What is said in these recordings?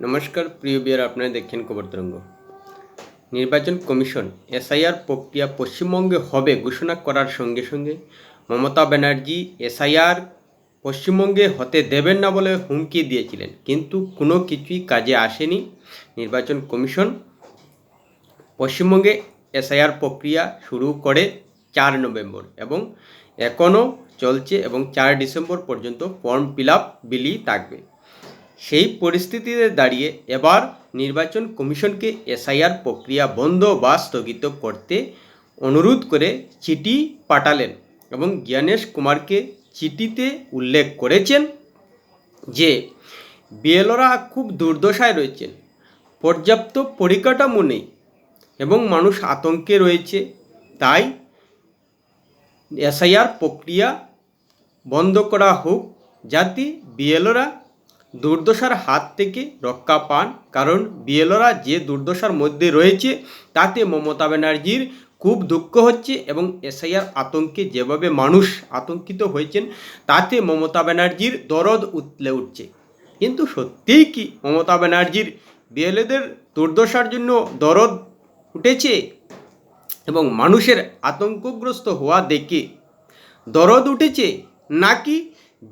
নমস্কার, প্রিয় বিয়ার, আপনারা দেখছেন খবর তরঙ্গ নির্বাচন কমিশন এসআইআর প্রক্রিয়া পশ্চিমবঙ্গে হবে ঘোষণা করার সঙ্গে সঙ্গে মমতা ব্যানার্জি এসআইআর পশ্চিমবঙ্গে হতে দেবেন না বলে হুমকি দিয়েছিলেন। কিন্তু কোনো কিছুই কাজে আসেনি। নির্বাচন কমিশন পশ্চিমবঙ্গে এসআইআর প্রক্রিয়া শুরু করে চার নভেম্বর এবং এখনও চলছে এবং চার ডিসেম্বর পর্যন্ত ফর্ম ফিল আপ বিলি থাকবে। সেই পরিস্থিতিতে দাঁড়িয়ে এবার নির্বাচন কমিশনকে এসআইআর প্রক্রিয়া বন্ধ বা স্থগিত করতে অনুরোধ করে চিঠি পাঠালেন এবং জ্ঞানেশ কুমারকে চিঠিতে উল্লেখ করেছেন যে বিএলওরা খুব দুর্দশায় রয়েছেন, পর্যাপ্ত পরিকাঠামো নেই এবং মানুষ আতঙ্কে রয়েছে। তাই এসআইআর প্রক্রিয়া বন্ধ করা হোক যাতে বিএলওরা দুর্দশার হাত থেকে রক্ষা পান, কারণ বিএলরা যে দুর্দশার মধ্যে রয়েছে, তাতে মমতা ব্যানার্জির খুব দুঃখ হচ্ছে এবং এসআইআর আতঙ্কে যেভাবে মানুষ আতঙ্কিত হয়েছেন, তাতে মমতা ব্যানার্জির দরদ উতলে উঠছে। কিন্তু সত্যিই কি মমতা ব্যানার্জির বিএলএদের দুর্দশার জন্য দরদ উঠেছে এবং মানুষের আতঙ্কগ্রস্ত হওয়া দেখে দরদ উঠেছে? নাকি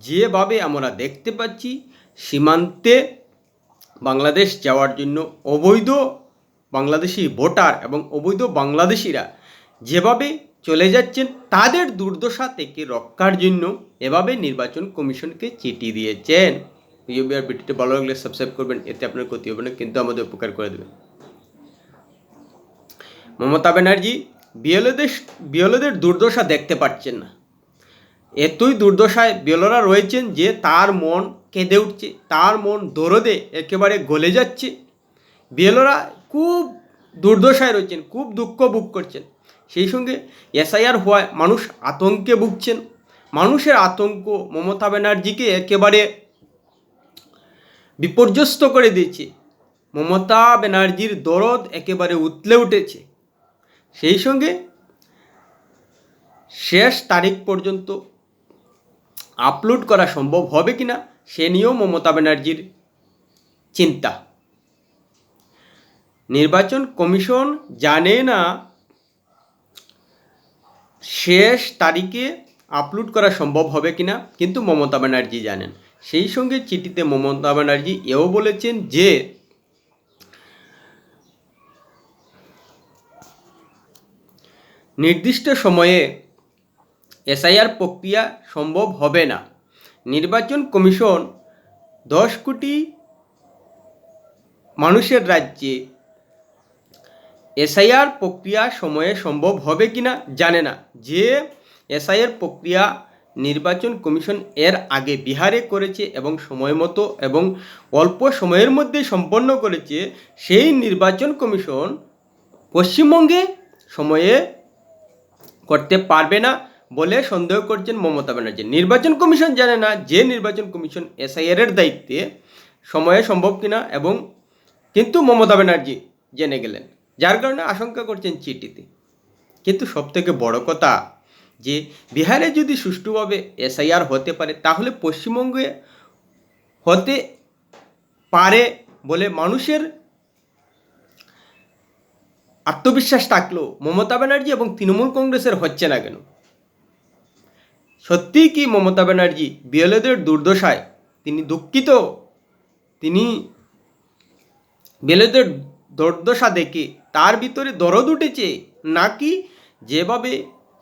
যেভাবে আমরা দেখতে পাচ্ছি সীমান্তে বাংলাদেশ যাওয়ার জন্য অবৈধ বাংলাদেশি ভোটার এবং অবৈধ বাংলাদেশিরা যেভাবে চলে যাচ্ছেন, তাদের দুর্দশা থেকে রক্ষার জন্য এভাবে নির্বাচন কমিশনকে চিঠি দিয়েছেন। বিয়ার ভিডিওটি ভালো লাগলে সাবস্ক্রাইব করবেন, এতে আপনার ক্ষতি হবে না, কিন্তু আমাদের উপকার করে দেবেন। মমতা ব্যানার্জি, বিএলওদের বিএলওদের দুর্দশা দেখতে পাচ্ছেন না। এতই দুর্দশায় বিএলওরা রয়েছেন যে তার মন কেঁদে উঠছে। তার মন দরদে একেবারে গলে যাচ্ছে। বিএলওরা খুব দুর্দশায় রয়েছেন, খুব দুঃখ ভোগ করছেন। সেই সঙ্গে এসআইআর হওয়ায় মানুষ আতঙ্কে ভুগছেন। মানুষের আতঙ্ক মমতা ব্যানার্জিকে একেবারে বিপর্যস্ত করে দিয়েছে। মমতা ব্যানার্জির দরদ একেবারে উতলে উঠেছে। সেই সঙ্গে শেষ তারিখ পর্যন্ত আপলোড করা সম্ভব হবে কিনা সে নিয়েও মমতা ব্যানার্জির চিন্তা। নির্বাচন কমিশন জানে না শেষ তারিখে আপলোড করা সম্ভব হবে কিনা, কিন্তু মমতা ব্যানার্জি জানেন। সেই সঙ্গে চিঠিতে মমতা ব্যানার্জি এও বলেছেন যে, নির্দিষ্ট সময়ে এসআইআর প্রক্রিয়া সম্ভব হবে না। নির্বাচন কমিশন দশ কোটি মানুষের রাজ্যে এসআইআর প্রক্রিয়া সময়ে সম্ভব হবে কি না জানে না। যে এসআইআর প্রক্রিয়া নির্বাচন কমিশন এর আগে বিহারে করেছে এবং সময় মতো এবং অল্প সময়ের মধ্যে সম্পন্ন করেছে, সেই নির্বাচন কমিশন পশ্চিমবঙ্গে সময়ে করতে পারবে না। বলে সন্দেহ করছেন মমতা ব্যানার্জি। নির্বাচন কমিশন জানে না যে নির্বাচন কমিশন এসআইআর এর দায়িত্বে সময়ে সম্ভব কিনা এবং কিন্তু মমতা ব্যানার্জি জেনে গেলেন। যার কারণে আশঙ্কা করছেন চিঠিতে। কিন্তু সবথেকে বড় কথা যে বিহারে যদি সুষ্ঠুভাবে এসআইআর হতে পারে, তাহলে পশ্চিমবঙ্গে হতে পারে বলে মানুষের আত্মবিশ্বাস থাকলেও মমতা ব্যানার্জি এবং তৃণমূল কংগ্রেসের হচ্ছে না কেন? সত্যিই কি মমতা ব্যানার্জি বিএলএদের দুর্দশায়? তিনি দুঃখিত? তিনি বিএলএদের দুর্দশা দেখে তার ভিতরে দরদ উঠেছে নাকি যেভাবে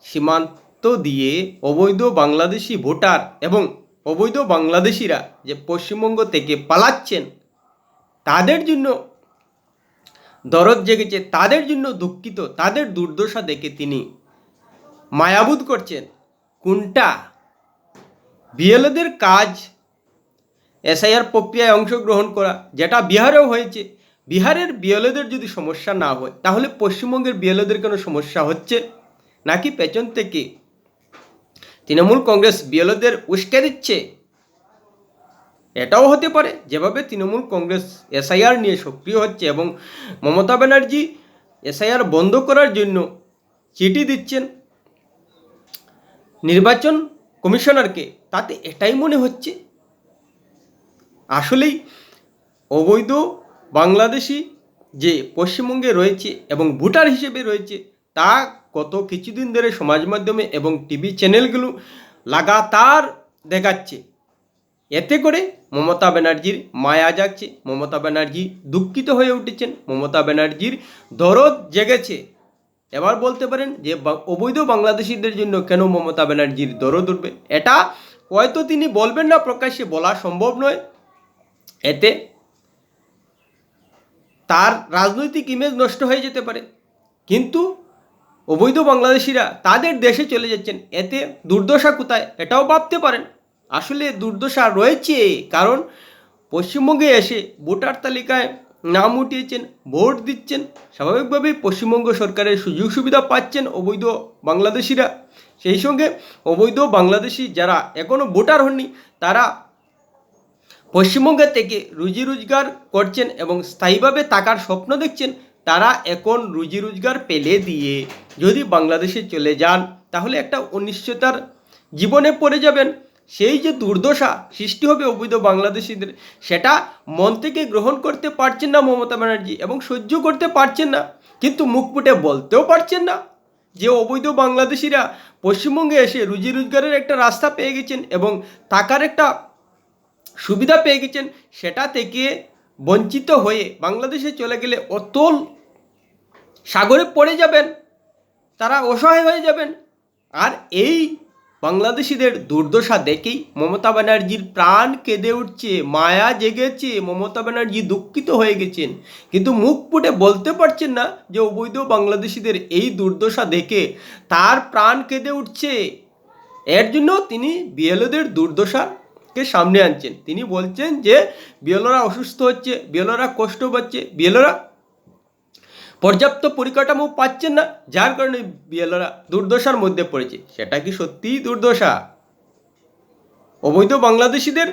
সীমান্ত দিয়ে অবৈধ বাংলাদেশি ভোটার এবং অবৈধ বাংলাদেশিরা যে পশ্চিমবঙ্গ থেকে পালাচ্ছেন, তাদের জন্য দরদ জেগেছে, তাদের জন্য দুঃখিত, তাদের দুর্দশা দেখে তিনি মায়াবুদ করছেন। কোনটা? বিএলএদের কাজ এসআইআর প্রক্রিয়ায় অংশগ্রহণ করা, যেটা বিহারেও হয়েছে। বিহারের বিএলএদের যদি সমস্যা না হয়, তাহলে পশ্চিমবঙ্গের বিএলএদের কোনো সমস্যা হচ্ছে? নাকি পেছন থেকে তৃণমূল কংগ্রেস বিএলএদের উস্কে দিচ্ছে? এটাও হতে পারে। যেভাবে তৃণমূল কংগ্রেস এসআইআর নিয়ে সক্রিয় হচ্ছে এবং মমতা ব্যানার্জি এসআইআর বন্ধ করার জন্য চিঠি দিচ্ছেন নির্বাচন কমিশনারকে, তাতে এটাই মনে হচ্ছে। আসলেই অবৈধ বাংলাদেশি যে পশ্চিমবঙ্গে রয়েছে এবং ভোটার হিসেবে রয়েছে, তা গত কিছুদিন ধরে সমাজ মাধ্যমে এবং টিভি চ্যানেলগুলো লাগাতার দেখাচ্ছে। এতে করে মমতা ব্যানার্জির মায়া যাচ্ছে মমতা ব্যানার্জি দুঃখিত হয়ে উঠেছেন, মমতা ব্যানার্জির দরদ জেগেছে। এবার বলতে পারেন যে অবৈধ বাংলাদেশিদের জন্য কেন মমতা ব্যানার্জির দরদ উঠবে? এটা হয়তো তিনি বলবেন না, প্রকাশ্যে বলা সম্ভব নয়। এতে তার রাজনৈতিক ইমেজ নষ্ট হয়ে যেতে পারে। কিন্তু অবৈধ বাংলাদেশিরা তাদের দেশে চলে যাচ্ছেন। এতে দুর্দশা কোথায়? এটাও ভাবতে পারেন। আসলে দুর্দশা রয়েছে, কারণ পশ্চিমবঙ্গে এসে ভোটার তালিকায় নাম উঠিয়েছেন, ভোট দিচ্ছেন, স্বাভাবিকভাবেই পশ্চিমবঙ্গ সরকারের সুযোগ সুবিধা পাচ্ছেন অবৈধ বাংলাদেশিরা। সেই সঙ্গে অবৈধ বাংলাদেশি যারা এখনও ভোটার হননি, তারা পশ্চিমবঙ্গ থেকে রুজি রোজগার করছেন এবং স্থায়ীভাবে থাকার স্বপ্ন দেখছেন, তারা এখন রুজি রোজগার পেলে দিয়ে যদি বাংলাদেশে চলে যান, তাহলে একটা অনিশ্চয়তার জীবনে পড়ে যাবেন। সেই যে দুর্দশা সৃষ্টি হবে অবৈধ বাংলাদেশিদের, সেটা মন থেকে গ্রহণ করতে পারছেন না মমতা ব্যানার্জি এবং সহ্য করতে পারছেন না। কিন্তু মুখ ফুটে বলতেও পারছেন না যে অবৈধ বাংলাদেশিরা পশ্চিমবঙ্গে এসে রুজি রোজগারের একটা রাস্তা পেয়ে গেছেন এবং থাকার একটা সুবিধা পেয়ে গেছেন, সেটা থেকে বঞ্চিত হয়ে বাংলাদেশে চলে গেলে অতল সাগরে পড়ে যাবেন, তারা অসহায় হয়ে যাবেন। আর এই বাংলাদেশিদের দুর্দশা দেখেই মমতা ব্যানার্জির প্রাণ কেঁদে উঠছে, মায়া জেগেছে, মমতা ব্যানার্জি দুঃখিত হয়ে গেছেন। কিন্তু মুখ ফুটে বলতে পারছেন না যে অবৈধ বাংলাদেশিদের এই দুর্দশা দেখে তার প্রাণ কেঁদে উঠছে। এর জন্য তিনি বিএলওদের দুর্দশাকে সামনে আনছেন। তিনি বলছেন যে, বিএলওরা অসুস্থ হচ্ছে, বিএলওরা কষ্ট পাচ্ছে, বিএলওরা পর্যাপ্ত পরিকাঠামো পাচ্ছেন না, যার কারণে বিএলরা দুর্দশার মধ্যে পড়েছে। সেটা কি সত্যিই দুর্দশা? অবৈধ বাংলাদেশিদের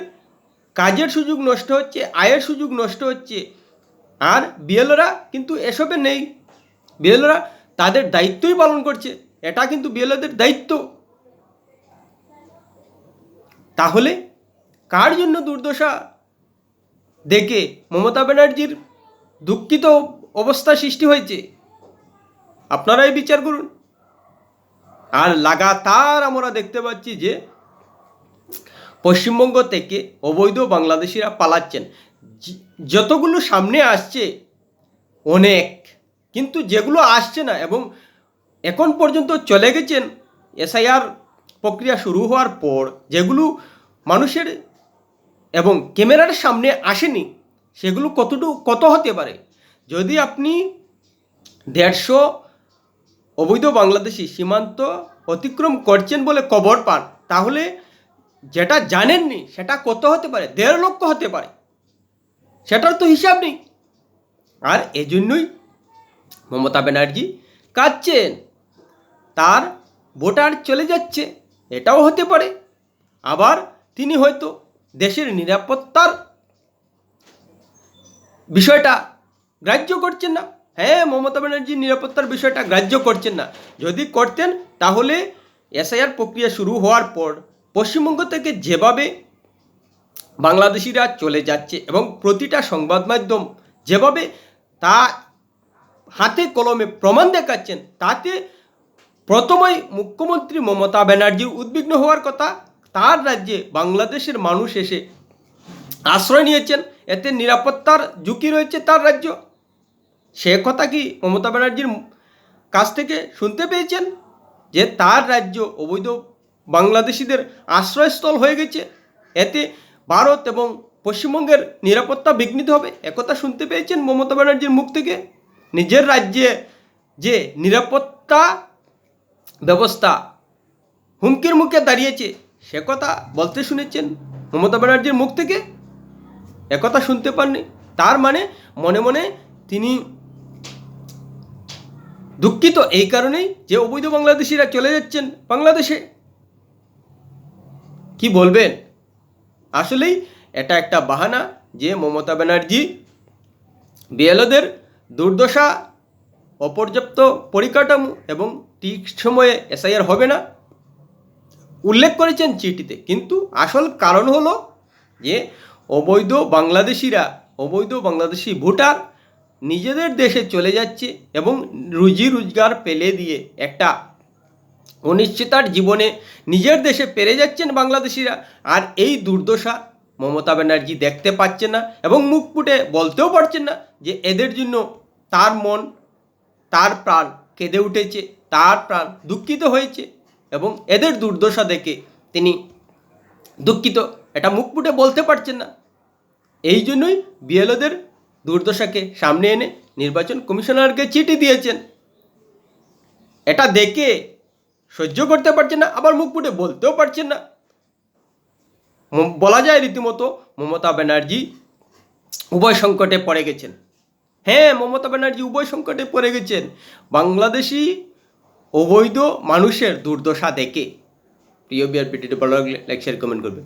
কাজের সুযোগ নষ্ট হচ্ছে, আয়ের সুযোগ নষ্ট হচ্ছে, আর বিএলরা কিন্তু এসবে নেই। বিএলরা তাদের দায়িত্বই পালন করছে, এটা কিন্তু বিএলওদের দায়িত্ব। তাহলে কার জন্য দুর্দশা দেখে মমতা ব্যানার্জির দুঃখিত অবস্থা সৃষ্টি হয়েছে। আপনারাই বিচার করুন। আর লাগাতার আমরা দেখতে পাচ্ছি যে, পশ্চিমবঙ্গ থেকে অবৈধ বাংলাদেশিরা পালাচ্ছেন। যতগুলো সামনে আসছে, অনেক। কিন্তু যেগুলো আসছে না এবং এখন পর্যন্ত চলে গেছেন, এসআইআর প্রক্রিয়া শুরু হওয়ার পর যেগুলো মানুষের এবং ক্যামেরার সামনে আসেনি, সেগুলো কতটুকু, কত হতে পারে? যদি আপনি দেড়শো অবৈধ বাংলাদেশি সীমান্ত অতিক্রম করছেন বলে কবর পান, তাহলে যেটা জানেননি সেটা কত হতে পারে? দেড় লক্ষ হতে পারে। সেটার তো হিসাব নেই। আর এজন্যই মমতা ব্যানার্জি কাঁদছেন। তার ভোটার চলে যাচ্ছে, এটাও হতে পারে। আবার তিনি হয়তো দেশের নিরাপত্তার বিষয়টা গ্রাহ্য করছেন না। হ্যাঁ মমতা ব্যানার্জির নিরাপত্তার বিষয়টা গ্রাহ্য করছেন না। যদি করতেন, তাহলে এসআইআর প্রক্রিয়া শুরু হওয়ার পর পশ্চিমবঙ্গ থেকে যেভাবে বাংলাদেশিরা চলে যাচ্ছে এবং প্রতিটা সংবাদ মাধ্যম যেভাবে তা হাতে কলমে প্রমাণ দেখাচ্ছেন, তাতে প্রথমেই মুখ্যমন্ত্রী মমতা ব্যানার্জির উদ্বিগ্ন হওয়ার কথা, তার রাজ্যে বাংলাদেশের মানুষ এসে আশ্রয় নিয়েছেন। এতে নিরাপত্তার ঝুঁকি রয়েছে তার রাজ্য। সে কথা কি মমতা ব্যানার্জির কাছ থেকে শুনতে পেয়েছেন? যে তার রাজ্য অবৈধ বাংলাদেশিদের আশ্রয়স্থল হয়ে গেছে, এতে ভারত এবং পশ্চিমবঙ্গের নিরাপত্তা বিঘ্নিত হবে, একথা শুনতে পেয়েছেন মমতা ব্যানার্জির মুখ থেকে? নিজের রাজ্যে যে নিরাপত্তা ব্যবস্থা হুমকির মুখে দাঁড়িয়েছে, সে কথা বলতে শুনেছেন মমতা ব্যানার্জির মুখ থেকে? একথা শুনতে পাননি। তার মানে মনে মনে তিনি দুঃখিত, এই কারণেই যে অবৈধ বাংলাদেশিরা চলে যাচ্ছেন বাংলাদেশে। কি বলবেন? আসলেই এটা একটা বাহানা যে মমতা ব্যানার্জি, বিএলওদের দুর্দশা, অপর্যাপ্ত পরিকাঠামো এবং ঠিক সময়ে এসআইআর হবে না। উল্লেখ করেছেন চিঠিতে, কিন্তু আসল কারণ হলো যে অবৈধ বাংলাদেশিরা, অবৈধ বাংলাদেশি ভোটার নিজেদের দেশে চলে যাচ্ছে এবং রুজি রোজগার পেলে দিয়ে একটা অনিশ্চিতার জীবনে নিজের দেশে পেরে যাচ্ছেন বাংলাদেশিরা। আর এই দুর্দশা মমতা ব্যানার্জি দেখতে পাচ্ছে না এবং মুখ ফুটে বলতেও পারছেন না যে এদের জন্য তার মন, তার প্রাণ কেঁদে উঠেছে, তার প্রাণ দুঃখিত হয়েছে এবং এদের দুর্দশা দেখে তিনি দুঃখিত। এটা মুখ ফুটে বলতে পারছেন না। এই জন্যই বিএলওদের দুর্দশাকে সামনে এনে নির্বাচন কমিশনারকে চিঠি দিয়েছেন। এটা দেখে সহ্য করতে পারছেন না, আবার মুখ ফুটে বলতেও পারছেন না। বলা যায় রীতিমতো মমতা ব্যানার্জি উভয় সংকটে পড়ে গেছেন। হ্যাঁ মমতা ব্যানার্জি উভয় সংকটে পড়ে গেছেন। বাংলাদেশি অবৈধ মানুষের দুর্দশা দেখে। প্রিয় বিআরপিটি ভালো লাগলে লাইক শেয়ার কমেন্ট করবেন।